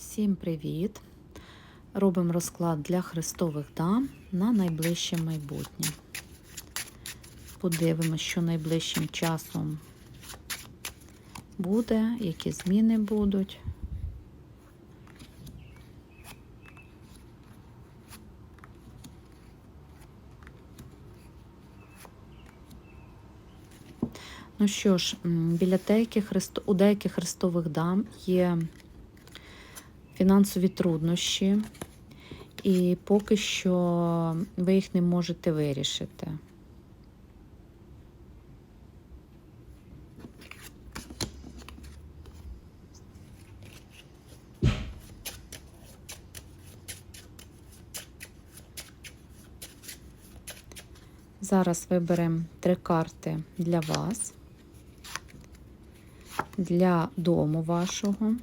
Всім привіт! Робимо розклад для хрестових дам на найближче майбутнє. Подивимось, що найближчим часом буде, які зміни будуть. Ну що ж, біля деяких у деяких хрестових дам є фінансові труднощі, і поки що ви їх не можете вирішити. Зараз виберемо три карти для вас, для дому вашого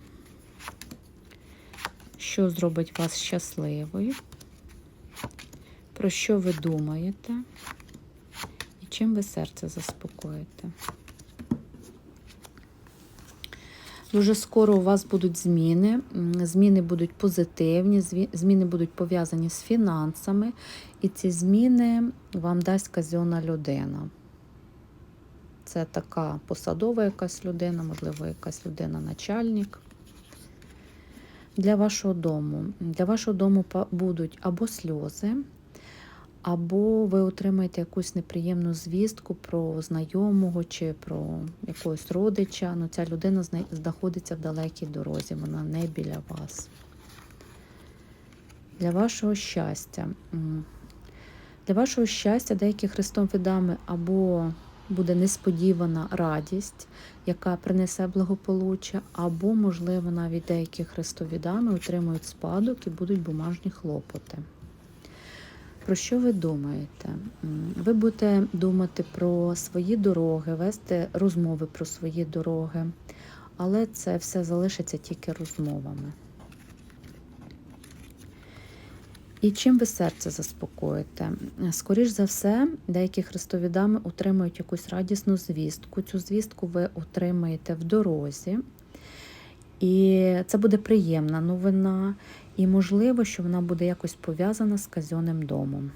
що зробить вас щасливою, про що ви думаєте і чим ви серце заспокоїте. Дуже скоро у вас будуть зміни. Зміни будуть позитивні, зміни будуть пов'язані з фінансами, і ці зміни вам дасть казьона людина. Це така посадова якась людина, можливо, якась людина-начальник для вашого дому. Для вашого дому будуть або сльози, або ви отримаєте якусь неприємну звістку про знайомого чи про якогось родича. Ну, ця людина знаходиться в далекій дорозі, вона не біля вас. Для вашого щастя. Для вашого щастя деякі хрестовидами або буде несподівана радість, яка принесе благополуччя, або, можливо, навіть деякі хрестовідами отримують спадок і будуть бумажні хлопоти. Про що ви думаєте? Ви будете думати про свої дороги, вести розмови про свої дороги, але це все залишиться тільки розмовами. І чим ви серце заспокоїте? Скоріш за все, деякі хрестовідами отримають якусь радісну звістку. Цю звістку ви отримаєте в дорозі. І це буде приємна новина, і можливо, що вона буде якось пов'язана з казьоним домом.